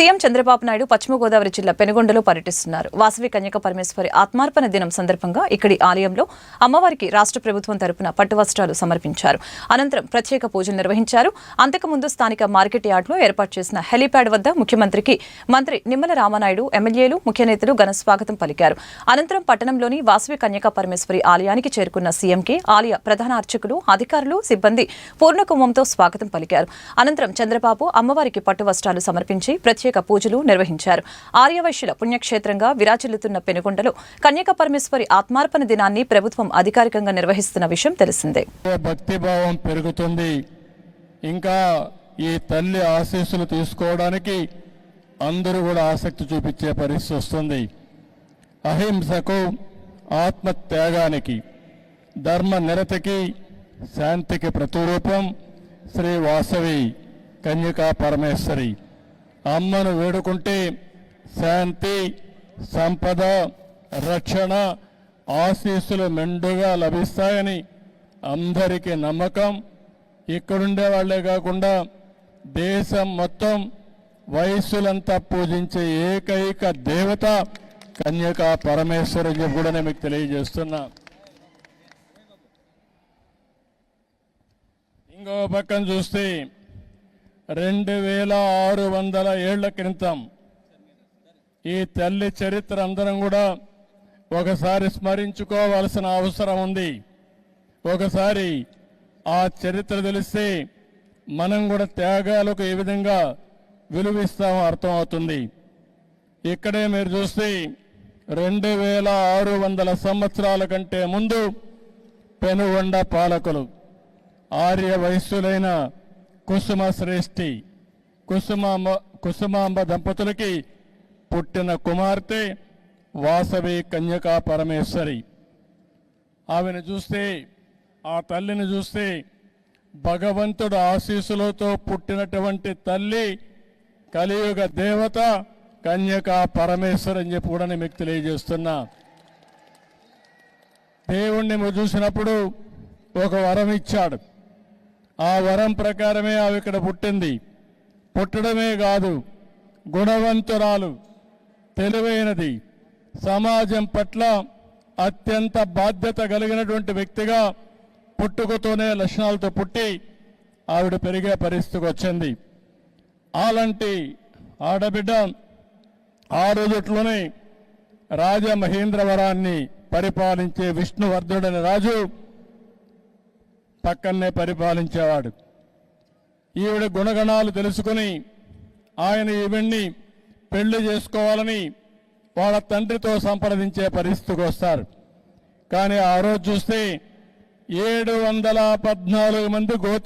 CM Chandrababu Naidu పశ్చిమ గోదావరి జిల్లా పెనుగొండలో పర్యటిస్తున్నారు. వాసవి కన్యక పరమేశ్వరి ఆత్మార్పణ దినం సందర్భంగా ఇక్కడి ఆలయంలో అమ్మవారికి రాష్ట్ర ప్రభుత్వం తరపున పట్టువస్త్రాలు సమర్పించారు. అనంతరం ప్రత్యేక పూజలు నిర్వహించారు. అంతకుముందు స్థానిక మార్కెట్ యార్డ్లో ఏర్పాటు చేసిన హెలీప్యాడ్ వద్ద ముఖ్యమంత్రికి మంత్రి నిమ్మల రామనాయుడు ఎమ్మెల్యేలు ముఖ్య నేతలు ఘన స్వాగతం పలికారు. అనంతరం పట్టణంలోని వాసవి కన్యక పరమేశ్వరి ఆలయానికి చేరుకున్న సీఎంకి ఆలయ ప్రధాన అర్చకులు అధికారులు సిబ్బంది పూర్ణకుంభంతో స్వాగతం పలికారు. అనంతరం చంద్రబాబు అమ్మవారికి పట్టు వస్త్రాలు సమర్పించి ప్రత్యేక పూజలు నిర్వహించారు. ఆర్యవైశ్యుల పుణ్యక్షేత్రంగా విరాజిల్లుతున్న పెనుగొండలో కన్యక పరమేశ్వరి ఆత్మార్పణ దినాన్ని ప్రభుత్వం అధికారికంగా నిర్వహిస్తున్న విషయం తెలిసిందే. భక్తిభావం పెరుగుతుంది? ఇంకా ఈ తల్లి ఆశీస్సులు తీసుకోవడానికి అందరూ కూడా ఆసక్తి చూపించే పరిస్థితి వస్తుంది. అహింసకు ఆత్మత్యాగానికి ధర్మ నిరతికి శాంతికి ప్రతిరూపం శ్రీ వాసవి కన్యకా పరమేశ్వరి. అమ్మను వేడుకుంటే శాంతి సంపద రక్షణ ఆశీస్సులు మెండుగా లభిస్తాయని అందరికీ నమ్మకం. ఇక్కడుండే వాళ్ళే కాకుండా దేశం మొత్తం వయస్సులంతా పూజించే ఏకైక దేవత కన్యకా పరమేశ్వరు అని చెప్పి కూడా నేను మీకు తెలియజేస్తున్నా. ఇంకో పక్కన చూస్తే రెండు వేల ఆరు వందల ఏళ్ళ క్రితం ఈ తల్లి చరిత్ర అందరం కూడా ఒకసారి స్మరించుకోవాల్సిన అవసరం ఉంది. ఒకసారి ఆ చరిత్ర తెలిస్తే మనం కూడా త్యాగాలకు ఏ విధంగా విలువిస్తామో అర్థమవుతుంది. ఇక్కడే మీరు చూస్తే రెండు వేల ఆరు వందల సంవత్సరాల కంటే ముందు పెనుగొండ పాలకులు ఆర్య వయస్సులైన కుసుమ శ్రేష్ఠి కుసుమాంబ కుసుమాంబ దంపతులకి పుట్టిన కుమార్తె వాసవి కన్యకా పరమేశ్వరి. ఆమెను చూస్తే ఆ తల్లిని చూస్తే భగవంతుడు ఆశీస్సులతో పుట్టినటువంటి తల్లి కలియుగ దేవత కన్యకా పరమేశ్వరి అని చెప్పి కూడా నేను మీకు తెలియజేస్తున్నా. దేవుణ్ణి చూసినప్పుడు ఒక వరం ఇచ్చాడు. ఆ వరం ప్రకారమే ఆమె ఇక్కడ పుట్టింది. పుట్టడమే కాదు గుణవంతురాలు తెలివైనది. సమాజం పట్ల అత్యంత బాధ్యత కలిగినటువంటి వ్యక్తిగా పుట్టుకతోనే లక్షణాలతో పుట్టి ఆవిడ పెరిగే పరిస్థితికి వచ్చింది. అలాంటి ఆడబిడ్డ ఆ రోజుట్లోనే రాజమహేంద్రవరాన్ని పరిపాలించే విష్ణువర్ధుడని రాజు పక్కనే పరిపాలించేవాడు. ఈవిడ గుణగణాలు తెలుసుకుని ఆయన ఈవిడ్ని పెళ్ళి చేసుకోవాలని వాళ్ళ తండ్రితో సంప్రదించే పరిస్థితికి వస్తారు. కానీ ఆ రోజు చూస్తే ఏడు వందల పద్నాలుగు మంది గోత్ర